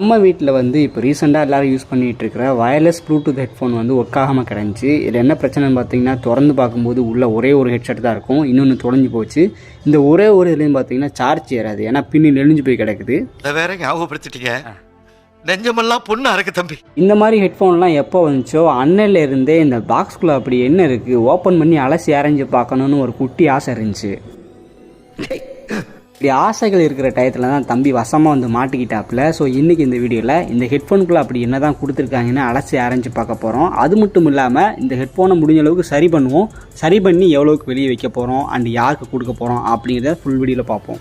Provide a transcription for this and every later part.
நம்ம வீட்டில் வந்து இப்போ ரீசெண்டாக எல்லோரும் யூஸ் பண்ணிகிட்டு இருக்கிற வயர்லெஸ் ப்ளூடூத் ஹெட்ஃபோன் வந்து ஒர்க் ஆகாமல் கிடந்துச்சு. இதில் என்ன பிரச்சனைன்னு பார்த்தீங்கன்னா திறந்து பார்க்கும்போது உள்ள ஒரே ஒரு ஹெட்செட் தான் இருக்கும். இன்னொன்று தொலைஞ்சு போச்சு. இந்த ஒரே ஒரு இதுலேயும் பார்த்தீங்கன்னா சார்ஜ் ஏறாது. ஏன்னா பின்னி நெளிஞ்சு போய் கிடக்குது. இதை வேற ஞாபகப்படுத்திட்டீங்க? நெஞ்சமெல்லாம் பொண்ணு அறக்கு தம்பி. இந்த மாதிரி ஹெட்ஃபோன்லாம் எப்போ வந்துச்சோ அன்னையில இருந்தே இந்த பாக்ஸ்குள்ளே அப்படி என்ன இருக்குது ஓப்பன் பண்ணி அலசி அரைஞ்சு பார்க்கணுன்னு ஒரு குட்டி ஆசை இருந்துச்சு. இப்படி ஆசைகள் இருக்கிற டயத்தில் தான் தம்பி வசமாக வந்து மாட்டிக்கிட்டாப்புல. ஸோ இன்றைக்கி இந்த வீடியோவில் இந்த ஹெட்ஃபோனுக்குள்ளே அப்படி என்ன தான் கொடுத்துருக்காங்கன்னு அலசி அரைஞ்சு பார்க்க போகிறோம் அது மட்டும் இல்லாமல் இந்த ஹெட்ஃபோனை முடிஞ்ச அளவுக்கு சரி பண்ணுவோம். சரி பண்ணி எவ்வளோக்கு வெளியே வைக்க போகிறோம் அண்ட் யாருக்கு கொடுக்க போகிறோம் அப்படிங்கிறத ஃபுல் வீடியோவில் பார்ப்போம்.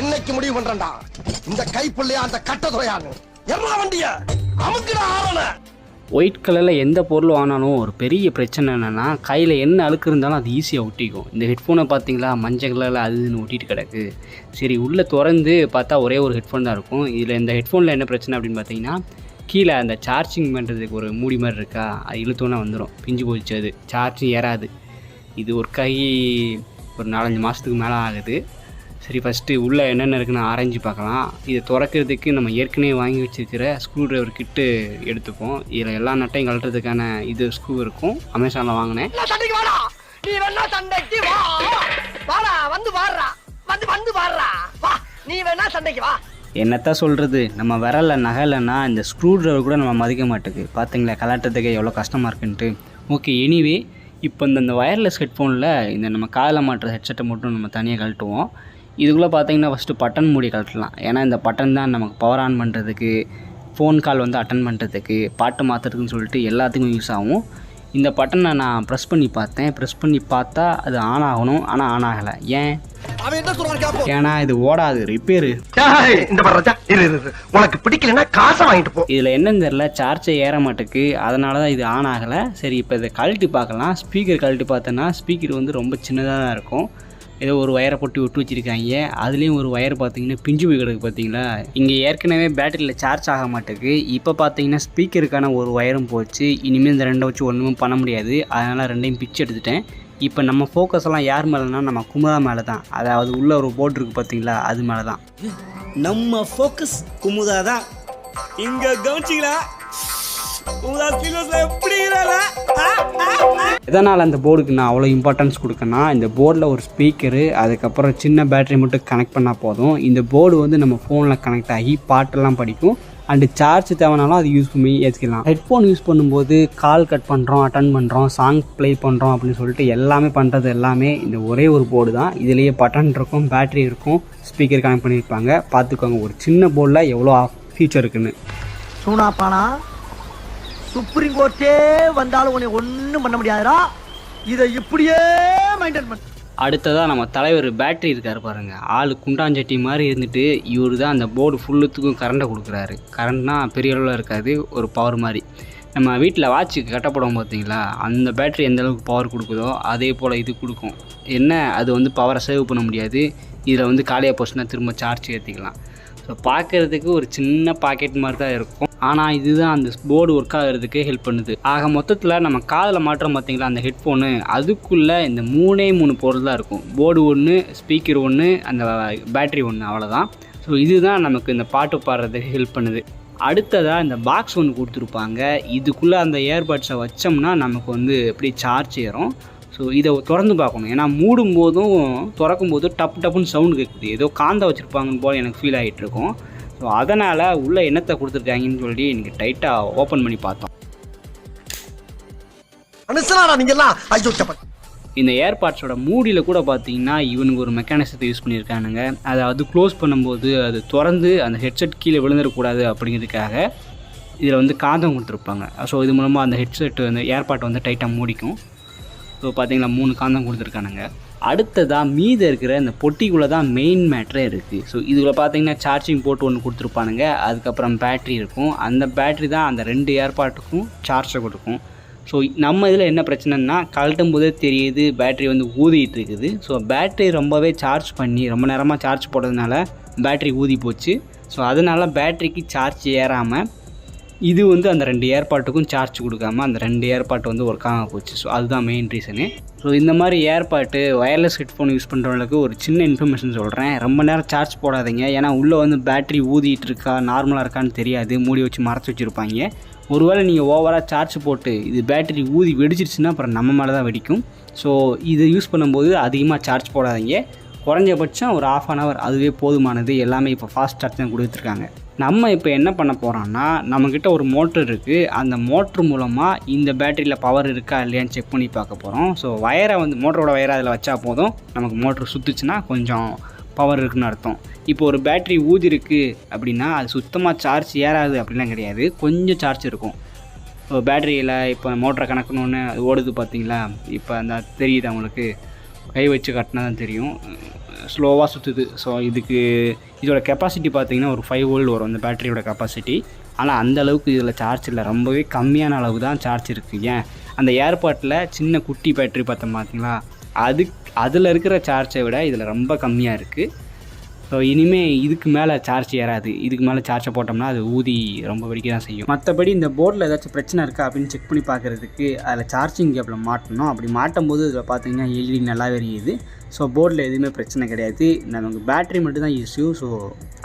இன்னைக்கு முடிவு பண்ணுறேன்டா இந்த கைப்புள்ளையா அந்த கட்டதுறையான்னு எல்லா வண்டிய. அமுக்கிட ஆவன ஒயிட் கலரில் எந்த பொருள் வாங்கினாலும் ஒரு பெரிய பிரச்சனை என்னென்னா கையில் என்ன அழுக்கு இருந்தாலும் அது ஈஸியாக ஒட்டிக்கும். இந்த ஹெட்ஃபோனை பார்த்தீங்களா? மஞ்சள் கலரில் அது இதுன்னு ஒட்டிட்டு கிடக்கு. சரி உள்ளே திறந்து பார்த்தா ஒரே ஒரு ஹெட்ஃபோன் தான் இருக்கும். இதில் இந்த ஹெட்ஃபோனில் என்ன பிரச்சனை அப்படின்னு பார்த்தீங்கன்னா கீழே அந்த சார்ஜிங் பண்ணுறதுக்கு ஒரு மூடி மாதிரி இருக்கா? அது இழுத்தோன்னே வந்துடும் பிஞ்சு போச்சு அது. சார்ஜிங் ஏறாது. இது ஒரு கை ஒரு நாலஞ்சு மாதத்துக்கு மேலே ஆகுது. சரி ஃபஸ்ட்டு உள்ளே என்னென்ன இருக்குன்னு ஆராய்ஞ்சு பார்க்கலாம். இதை திறக்கிறதுக்கு நம்ம ஏற்கனவே வாங்கி வச்சிருக்கிற ஸ்க்ரூ டிரைவர் கிட்டு எடுத்துப்போம். இதில் எல்லா நட்டையும் கழட்டுறதுக்கான இது ஸ்க்ரூ இருக்கும். அமேசானில் வாங்கினேன். என்னத்தான் சொல்கிறது நம்ம விரலில் நகலைன்னா இந்த ஸ்க்ரூ டிரைவர் கூட நம்ம மதிக்க மாட்டேங்குது பார்த்தீங்களா கலட்டுறதுக்கே எவ்வளோ கஷ்டமாக இருக்குன்ட்டு. ஓகே எனிவே இப்போ இந்த இந்த வயர்லெஸ் ஹெட்ஃபோனில் இந்த நம்ம காதில் மாட்டுற ஹெட்செட்டை மட்டும் நம்ம தனியாக கழட்டுவோம். இதுக்குள்ளே பார்த்தீங்கன்னா ஃபஸ்ட்டு பட்டன் மூடி கழட்டலாம். ஏன்னா இந்த பட்டன் தான் நமக்கு பவர் ஆன் பண்ணுறதுக்கு ஃபோன் கால் வந்து அட்டன் பண்ணுறதுக்கு பாட்டு மாற்றுறதுக்குன்னு சொல்லிட்டு எல்லாத்துக்கும் யூஸ் ஆகும். இந்த பட்டனை நான் ப்ரெஸ் பண்ணி பார்த்தேன். ப்ரெஸ் பண்ணி பார்த்தா அது ஆன் ஆகணும். ஆனால் ஆன் ஆகலை. ஏன்? ஏன்னா இது ஓடாது. ரிப்பேரு இந்த. உனக்கு பிடிக்கலன்னா காசை வாங்கிட்டு போ. இதில் என்னன்னு தெரில சார்ஜே ஏற மாட்டேக்கு. அதனால தான் இது ஆன் ஆகலை. சரி இப்போ இதை கழட்டி பார்க்கலாம். ஸ்பீக்கர் கழட்டி பார்த்தோன்னா ஸ்பீக்கர் வந்து ரொம்ப சின்னதாக தான் இருக்கும். ஏதோ ஒரு ஒயரை போட்டு விட்டு வச்சுருக்காங்க. அதுலேயும் ஒரு ஒயர் பார்த்தீங்கன்னா பிஞ்சு போய் கிடக்கு பார்த்தீங்களா இங்கே ஏற்கனவே பேட்டரியில் சார்ஜ் ஆக மாட்டேக்கு இப்போ பார்த்தீங்கன்னா ஸ்பீக்கருக்கான ஒரு ஒயரும் போச்சு. இனிமேல் இந்த ரெண்டை வச்சு ஒன்றுமே பண்ண முடியாது. அதனால் ரெண்டையும் பிச்சு எடுத்துட்டேன். இப்போ நம்ம ஃபோக்கஸ் எல்லாம் யார் மேலேனா நம்ம குமுதா மேலே தான் அதாவது உள்ள ஒரு போட் இருக்குது பார்த்தீங்களா அது மேலே தான் நம்ம ஃபோக்கஸ் குமுதா தான். இங்கே கவனிச்சிங்களா? எதனால் அந்த போர்டுக்கு நான் அவ்வளோ இம்பார்ட்டன்ஸ் கொடுக்கேன்னா இந்த போர்டில் ஒரு ஸ்பீக்கரு அதுக்கப்புறம் சின்ன பேட்டரி மட்டும் கனெக்ட் பண்ணால் போதும். இந்த போர்டு வந்து நம்ம ஃபோனில் கனெக்ட் ஆகி பாட்டெல்லாம் படிக்கும். அண்டு சார்ஜ் தேவைனாலும் அது யூஸ் பண்ணி ஏற்றிக்கலாம் ஹெட்ஃபோன் யூஸ் பண்ணும்போது கால் கட் பண்ணுறோம் அட்டன் பண்ணுறோம் சாங் ப்ளே பண்ணுறோம் அப்படின்னு சொல்லிட்டு எல்லாமே பண்ணுறது எல்லாமே இந்த ஒரே ஒரு போர்டு தான். இதுலேயே பட்டன் இருக்கும் பேட்டரி இருக்கும் ஸ்பீக்கர் கனெக்ட் பண்ணியிருப்பாங்க. பார்த்துக்கோங்க ஒரு சின்ன போர்டில் எவ்வளோ ஃபீச்சர் இருக்குன்னு. சூனா பானா? சுப்ரீம் கோர்ட்டே வந்தாலும் உன்னை ஒன்றும் பண்ண முடியாதுடா. இதை இப்படியே மெயின்டைன் பண்ண. அடுத்ததாக நம்ம தலைவர் பேட்டரி இருக்கார் பாருங்கள் ஆள் குண்டாஞ்சட்டி மாதிரி இருந்துட்டு இவர் தான் அந்த போர்டு ஃபுல்லுத்துக்கும் கரண்ட்டை கொடுக்குறாரு. கரண்ட்னா பெரிய அளவில் இருக்காது ஒரு பவர் மாதிரி. நம்ம வீட்டில் வாட்சுக்கு கட்டப்படும் பார்த்தீங்களா? அந்த பேட்டரி எந்த அளவுக்கு பவர் கொடுக்குதோ அதே போல் இது கொடுக்கும். என்ன? அது வந்து பவரை சேவ் பண்ண முடியாது. இதில் வந்து காலியாக போச்சுன்னா திரும்ப சார்ஜ் ஏற்றிக்கலாம் பார்க்குறதுக்கு ஒரு சின்ன பாக்கெட் மாதிரி தான் இருக்கும். ஆனால் இதுதான் அந்த போர்டு ஒர்க் ஆகிறதுக்கு ஹெல்ப் பண்ணுது. ஆக மொத்தத்தில் நம்ம காதில் மாற்றம் பார்த்தீங்களா அந்த ஹெட்ஃபோனு அதுக்குள்ளே இந்த மூணே மூணு பொருள் தான் இருக்கும். போர்டு ஒன்று ஸ்பீக்கர் ஒன்று அந்த பேட்டரி ஒன்று அவ்வளோதான் ஸோ இதுதான் நமக்கு இந்த பாட்டு பாடுறதுக்கு ஹெல்ப் பண்ணுது. அடுத்ததாக இந்த பாக்ஸ் ஒன்று கொடுத்துருப்பாங்க. இதுக்குள்ளே அந்த இயர்பட்ஸை வச்சோம்னா நமக்கு வந்து எப்படி சார்ஜ் ஏறும்? ஸோ இதை திறந்து பார்க்கணும். ஏன்னா மூடும் போதும் திறக்கும் போதும் டப் டப்புன்னு சவுண்டு கேட்குது ஏதோ காந்த வச்சுருப்பாங்கன்னு போல் எனக்கு ஃபீல் ஆகிட்டு இருக்கும் ஸோ அதனால் உள்ளே என்னத்தை கொடுத்துருக்காங்கன்னு சொல்லி எனக்கு டைட்டாக ஓப்பன் பண்ணி பார்த்தோம். இந்த ஏர்பாட்ஸோட மூடியில் கூட பார்த்தீங்கன்னா இவனுக்கு ஒரு மெக்கானிசத்தை யூஸ் பண்ணியிருக்கானுங்க. அதை அது க்ளோஸ் பண்ணும்போது அது திறந்து அந்த ஹெட்செட் கீழே விழுந்துடக்கூடாது அப்படிங்கிறதுக்காக இதில் வந்து காந்தம் கொடுத்துருப்பாங்க. ஸோ இது மூலமாக அந்த ஹெட்செட் வந்து ஏர்பாட் வந்து டைட்டாக மூடிக்கும். ஸோ பார்த்தீங்களா மூணு காந்தம் கொடுத்துருக்கானுங்க. அடுத்ததாக மீதி இருக்கிற இந்த பொட்டிக்குள்ளே தான் மெயின் மேட்ரே இருக்குது ஸோ இதில் பார்த்தீங்கன்னா சார்ஜிங் போட்டு ஒன்று கொடுத்துருப்பானுங்க. அதுக்கப்புறம் பேட்ரி இருக்கும். அந்த பேட்ரி தான் அந்த ரெண்டு ஏர்பாட்டுக்கும் சார்ஜை கொடுக்கும். ஸோ நம்ம இதில் என்ன பிரச்சனைனா கழட்டும் போதே தெரியுது பேட்ரி வந்து ஊதிட்டு இருக்குது. ஸோ பேட்ரி ரொம்பவே சார்ஜ் பண்ணி ரொம்ப நேரமாக சார்ஜ் போடுறதுனால பேட்ரி ஊதி போச்சு. ஸோ அதனால் பேட்ரிக்கு சார்ஜ் ஏறாமல் இது வந்து அந்த ரெண்டு ஏர்பாட்டுக்கும் சார்ஜ் கொடுக்காம அந்த ரெண்டு ஏர்பாட் வந்து ஒர்க் ஆக போச்சு. ஸோ அதுதான் மெயின் ரீசனு ஸோ இந்த மாதிரி ஏர்பாட்டு ஒயர்லெஸ் ஹெட்ஃபோன் யூஸ் பண்ணுறவங்களுக்கு ஒரு சின்ன இன்ஃபர்மேஷன் சொல்கிறேன் ரொம்ப நேரம் சார்ஜ் போடாதீங்க. ஏன்னா உள்ளே வந்து பேட்டரி ஊதிட்டு இருக்கா நார்மலாக இருக்கான்னு தெரியாது. மூடி வச்சு மறைச்சி வச்சுருப்பாங்க. ஒருவேளை நீங்கள் ஓவராக சார்ஜ் போட்டு இது பேட்டரி ஊதி வெடிச்சிருச்சுன்னா அப்புறம் நம்ம மேலே தான் வெடிக்கும். ஸோ இதை யூஸ் பண்ணும்போது அதிகமாக சார்ஜ் போடாதீங்க. குறைஞ்சபட்சம் ஒரு ஆஃப் அன் ஹவர் அதுவே போதுமானது. எல்லாமே இப்போ ஃபாஸ்ட் சார்ஜ் தான் கொடுத்துருக்காங்க நம்ம இப்போ என்ன பண்ண போகிறோன்னா நம்மக்கிட்ட ஒரு மோட்டர் இருக்குது அந்த மோட்ரு மூலமாக இந்த பேட்டரியில் பவர் இருக்கா இல்லையான்னு செக் பண்ணி பார்க்க போகிறோம் ஸோ வயரை வந்து மோட்டரோட வயரை அதில் வச்சா போதும். நமக்கு மோட்ரு சுற்றுச்சுன்னா கொஞ்சம் பவர் இருக்குன்னு அர்த்தம். இப்போ ஒரு பேட்டரி ஊதி இருக்குது அப்படின்னா அது சுத்தமாக சார்ஜ் ஏறாது அப்படிலாம் கிடையாது. கொஞ்சம் சார்ஜ் இருக்கும். இப்போ பேட்டரியில் இப்போ மோட்டரை கணக்கணுன்னு அது ஓடுது பார்த்தீங்களா? இப்போ அந்த தெரியுது அவங்களுக்கு கை வச்சு கட்டினா தான் தெரியும். ஸ்லோவாக சுற்றுது ஸோ இதுக்கு இதோட கெப்பாசிட்டி பார்த்திங்கன்னா ஒரு ஃபைவ் வோல்ட் வரும் அந்த பேட்டரியோட கெப்பாசிட்டி ஆனால் அந்த அளவுக்கு இதில் சார்ஜ் இல்லை. ரொம்பவே கம்மியான அளவு தான் சார்ஜ் இருக்குது ஏன்? அந்த ஏர்பாட்டில் சின்ன குட்டி பேட்டரி பார்த்தோம் பார்த்தீங்களா? அது அதில் இருக்கிற சார்ஜை விட இதில் ரொம்ப கம்மியாக இருக்குது ஸோ இனிமேல் இதுக்கு மேலே சார்ஜ் ஏறாது. இதுக்கு மேலே சார்ஜை போட்டோம்னா அது ஊதி ரொம்ப வெடிக்க தான் செய்யும். மற்றபடி இந்த போர்டில் ஏதாச்சும் பிரச்சனை இருக்கா அப்படின்னு செக் பண்ணி பார்க்குறதுக்கு அதில் சார்ஜிங் கேப்பில் மாட்டணும். அப்படி மாட்டும் போது இதில் பார்த்தீங்கன்னா எல்இடி நல்லா வெறியுது ஸோ போர்டில் எதுவுமே பிரச்சனை கிடையாது. நமக்கு பேட்டரி மட்டும் தான் இஷ்யூ ஸோ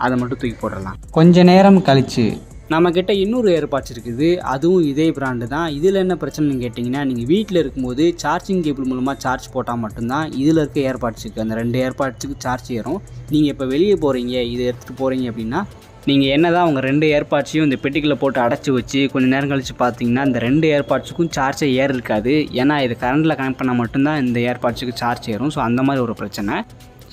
அதை மட்டும் தூக்கி போட்டுடலாம். கொஞ்ச நேரம் கழிச்சு நம்மக்கிட்ட இன்னொரு ஏர்பாட்ஸ் இருக்குது. அதுவும் இதே பிராண்டு தான். இதில் என்ன பிரச்சனைன்னு கேட்டிங்கன்னா நீங்கள் வீட்டில் இருக்கும்போது சார்ஜிங் கேபிள் மூலமாக சார்ஜ் போட்டால் மட்டும்தான் இதில் இருக்க ஏர்பாட்ஸுக்கு அந்த ரெண்டு ஏர்பாட்ஸுக்கு சார்ஜ் ஏறும். நீங்கள் இப்போ வெளியே போகிறீங்க இதை எடுத்துகிட்டு போகிறீங்க அப்படின்னா நீங்கள் என்ன தான் உங்கள் ரெண்டு ஏர்பாட்ஸையும் இந்த பெட்டிக்கில் போட்டு அடைச்சி வச்சு கொஞ்சம் நேரம் கழித்து பார்த்தீங்கன்னா இந்த ரெண்டு ஏர்பாட்ஸுக்கும் சார்ஜே ஏற இருக்காது. ஏன்னா இது கரண்டில் கனெக்ட் பண்ணால் மட்டும்தான் இந்த ஏர்பாட்ஸுக்கு சார்ஜ் ஏறும். ஸோ அந்த மாதிரி ஒரு பிரச்சனை.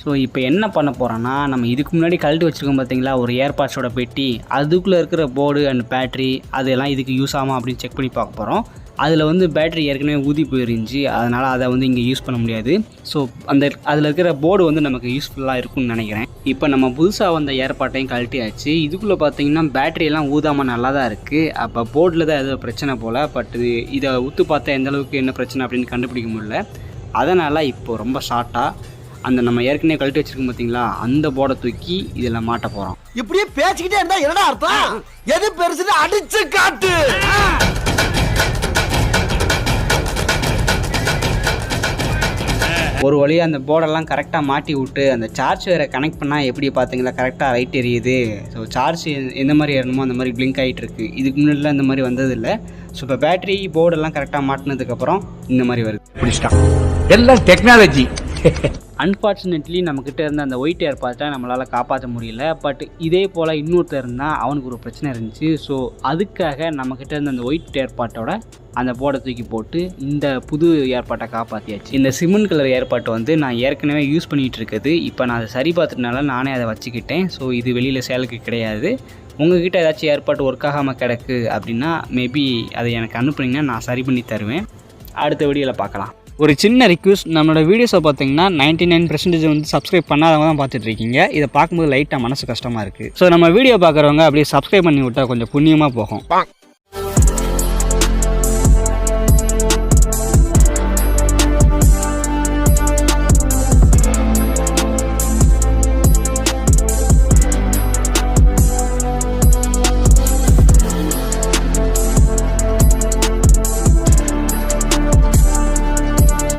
ஸோ இப்போ என்ன பண்ண போகிறோன்னா நம்ம இதுக்கு முன்னாடி கழட்டி வச்சுருக்கோம் பார்த்தீங்களா ஒரு ஏர்பாட்ஸோட பெட்டி அதுக்குள்ளே இருக்கிற போர்டு அண்ட் பேட்ரி அதெல்லாம் இதுக்கு யூஸ் ஆகும் அப்படின்னு செக் பண்ணி பார்க்க போகிறோம் அதில் வந்து பேட்டரி ஏற்கனவே ஊதி போயிருந்துச்சு. அதனால் அதை வந்து இங்கே யூஸ் பண்ண முடியாது. ஸோ அந்த அதில் இருக்கிற போர்டு வந்து நமக்கு யூஸ்ஃபுல்லாக இருக்கும்னு நினைக்கிறேன். இப்போ நம்ம புதுசாக வந்த ஏர்பாட்டையும் கழட்டியாச்சு. இதுக்குள்ளே பார்த்தீங்கன்னா பேட்டரியெல்லாம் ஊதாமல் நல்லா தான் இருக்குது அப்போ போர்டில் தான் ஏதோ பிரச்சனை போல். பட் இது இதை உத்து பார்த்தா எந்தளவுக்கு என்ன பிரச்சனை அப்படின்னு கண்டுபிடிக்க முடியல. அதனால் இப்போ ரொம்ப ஷார்ட்டாக அந்த நம்ம ஏற்கனவே கழட்டி வச்சிருக்கோம் பார்த்தீங்களா அந்த போர்டை தூக்கி இதில் மாட்ட போகிறோம் இப்படியே பேசிக்கிட்டே இருந்தா என்னடா அர்த்தம்? எது பெருசுன்னு அடிச்சு காட்டு. ஒரு வழியாக அந்த போர்டெல்லாம் கரெக்டாக மாட்டி விட்டு அந்த சார்ஜ் வேறு கனெக்ட் பண்ணால் எப்படி பார்த்தீங்களா கரெக்டாக லைட் எரியுது. ஸோ சார்ஜ் எந்த மாதிரி ஏறணுமோ அந்த மாதிரி பிளிங்க் ஆகிட்டு இருக்கு. இதுக்கு முன்னாடிலாம் இந்த மாதிரி வந்ததில்லை. ஸோ இப்போ பேட்டரி போர்டெல்லாம் கரெக்டாக மாட்டினதுக்கப்புறம் இந்த மாதிரி வருது. எல்லாம் டெக்னாலஜி அன்ஃபார்ச்சுனேட்லி நம்மக்கிட்ட இருந்த அந்த ஒயிட் ஏர்பாட்டை நம்மளால் காப்பாற்ற முடியல. பட் இதே போல் இன்னொருத்தர் இருந்தால் அவனுக்கு ஒரு பிரச்சனை இருந்துச்சு. ஸோ அதுக்காக நம்மக்கிட்ட இருந்த அந்த ஒயிட் ஏர்பாட்டோட அந்த போர்டை தூக்கி போட்டு இந்த புது ஏற்பாட்டை காப்பாற்றியாச்சு இந்த சிமெண்ட் கலர் ஏற்பாட்டை வந்து நான் ஏற்கனவே யூஸ் பண்ணிகிட்டு இருக்குது. இப்போ நான் அதை சரி பார்த்துட்டனால நானே அதை வச்சுக்கிட்டேன். ஸோ இது வெளியில் சேலுக்கு கிடையாது. உங்ககிட்ட ஏதாச்சும் ஏற்பாட்டு ஒர்க் ஆகாமல் கிடக்கு அப்படின்னா மேபி அதை எனக்கு அனுப்புனீங்கன்னா நான் சரி பண்ணி தருவேன். அடுத்த வீடியோவில் பார்க்கலாம். ஒரு சின்ன ரிக்வஸ்ட் நம்மளோட வீடியோஸை பார்த்தீங்கன்னா நைன்டி நைன் பர்சன்டேஜ் வந்து சப்ஸ்கிரைப் பண்ணாதவங்க தான் பார்த்துட்டு இருக்கீங்க இதை பார்க்கும்போது லைட்டாக மனசு கஷ்டமாக இருக்குது ஸோ நம்ம வீடியோ பார்க்குறவங்க அப்படியே சப்ஸ்கிரைப் பண்ணி விட்டால் கொஞ்சம் புண்ணியமாக போகும்.